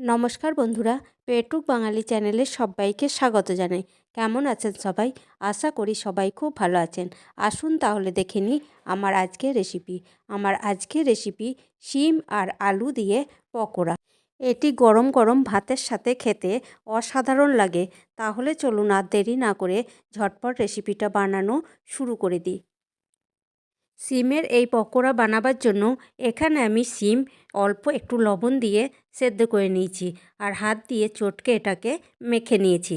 নমস্কার বন্ধুরা পেটুক বাঙালি চ্যানেলে সবাইকে স্বাগত জানাই। কেমন আছেন সবাই? আশা করি সবাই খুব ভালো আছেন। আসুন তাহলে দেখে নিই আমার আজকের রেসিপি আমার আজকের রেসিপি শিম আর আলু দিয়ে পকোড়া। এটি গরম গরম ভাতের সাথে খেতে অসাধারণ লাগে। তাহলে চলুন আর দেরি না করে ঝটপট রেসিপিটা বানানো শুরু করে দিই। সিমের এই পকোড়া বানাবার জন্য এখানে আমি সিম অল্প একটু লবণ দিয়ে সেদ্ধ করে নিয়েছি আর হাত দিয়ে চটকে এটাকে মেখে নিয়েছি।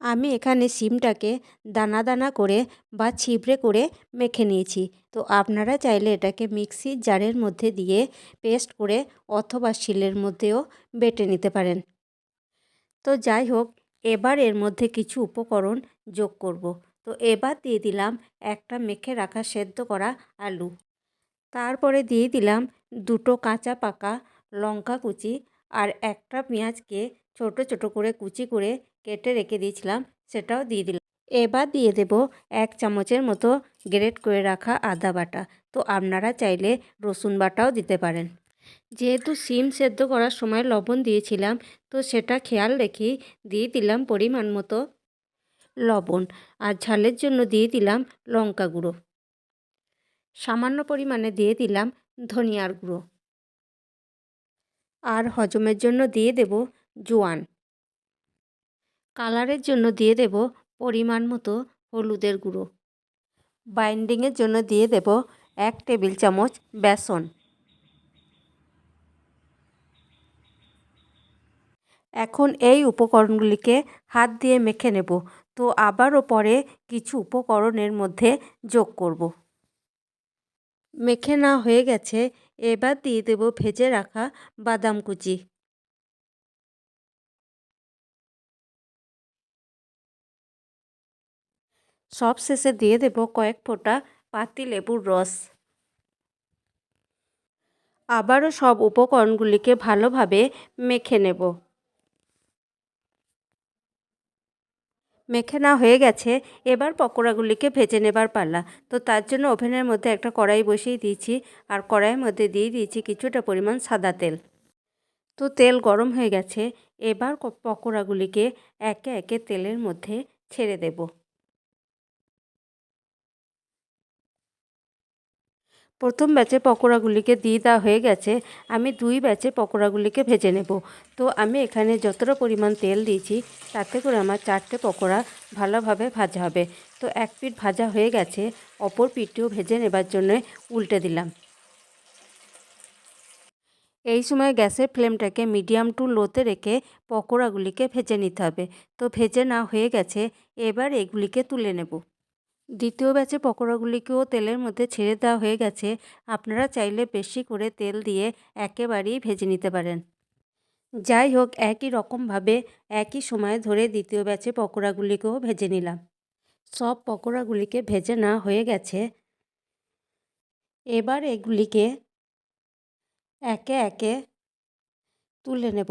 আমি এখানে সিমটাকে দানা দানা করে বা ছিবড়ে করে মেখে নিয়েছি। তো আপনারা চাইলে এটাকে মিক্সির জারের মধ্যে দিয়ে পেস্ট করে অথবা শিলের মধ্যেও বেটে নিতে পারেন। তো যাই হোক, এবার এর মধ্যে কিছু উপকরণ যোগ করব। তো এবার দিয়ে দিলাম একটা মেখে রাখা সেদ্ধ করা আলু। তারপরে দিয়ে দিলাম দুটো কাঁচা পাকা লঙ্কা কুচি আর একটা পেঁয়াজকে ছোট ছোট করে কুচি করে কেটে রেখে দিয়েছিলাম, সেটাও দিয়ে দিলাম। এবার দিয়ে দেব এক চামচের মতো গ্রেট করে রাখা আদা বাটা। তো আপনারা চাইলে রসুন বাটাও দিতে পারেন। যেহেতু সিম সেদ্ধ করার সময় লবণ দিয়েছিলাম, তো সেটা খেয়াল রেখেই দিয়ে দিলাম পরিমাণ মতো লবণ আর ঝালের জন্য দিয়ে দিলাম লঙ্কা গুঁড়ো। সামান্য পরিমাণে দিয়ে দিলাম ধনিয়ার গুঁড়ো। আর হজমের জন্য দিয়ে দেব জোয়ান। কালারের জন্য দিয়ে দেব পরিমাণ মতো হলুদের গুঁড়ো। বাইন্ডিংয়ের জন্য দিয়ে দেব এক টেবিল চামচ বেসন। এখন এই উপকরণগুলিকে হাত দিয়ে মেখে নেব। তো আবারও পরে কিছু উপকরণের মধ্যে যোগ করব। মেখে না হয়ে গেছে, এবার দিয়ে দেব ভেজে রাখা বাদাম কুচি। সব শেষে দিয়ে দেব কয়েক ফোঁটা পাতি লেবুর রস। আবারও সব উপকরণগুলিকে ভালোভাবে মেখে নেব। মেখে না হয়ে গেছে, এবার পকোড়াগুলিকে ভেজে নেবার পাল্লা। তো তার জন্য ওভেনের মধ্যে একটা কড়াই বসিয়ে দিয়েছি আর কড়াইয়ের মধ্যে দিয়ে দিয়েছি কিছুটা পরিমাণ সাদা তেল। তো তেল গরম হয়ে গেছে, এবার পকোড়াগুলিকে একে একে তেলের মধ্যে ছেড়ে দেবো। প্রথম ব্যাচে পকোড়াগুলিকে দিয়ে দেওয়া হয়ে গেছে, আমি দুই ব্যাচে পকোড়াগুলিকে ভেজে নেব। তো আমি এখানে যতটা পরিমাণ তেল দিয়েছি, তাতে করে আমার চারটে পকোড়া ভালোভাবে ভাজা হবে। তো এক পিঠ ভাজা হয়ে গেছে, অপর পিঠটিও ভেজে নেবার জন্য উল্টে দিলাম। এই সময় গ্যাসের ফ্লেমটাকে মিডিয়াম টু লোতে রেখে পকোড়াগুলিকে ভেজে নিতে হবে। তো ভেজে না হয়ে গেছে, এবার এগুলিকে তুলে নেব। দ্বিতীয় ব্যাচে পকোড়াগুলিকেও তেলের মধ্যে ছেড়ে দেওয়া হয়ে গেছে। আপনারা চাইলে বেশি করে তেল দিয়ে একেবারেই ভেজে নিতে পারেন। যাই হোক, একই রকমভাবে একই সময় ধরে দ্বিতীয় ব্যাচে পকোড়াগুলিকেও ভেজে নিলাম। সব পকোড়াগুলিকে ভেজে না হয়ে গেছে। এবার এগুলিকে একে একে তুলে নেব।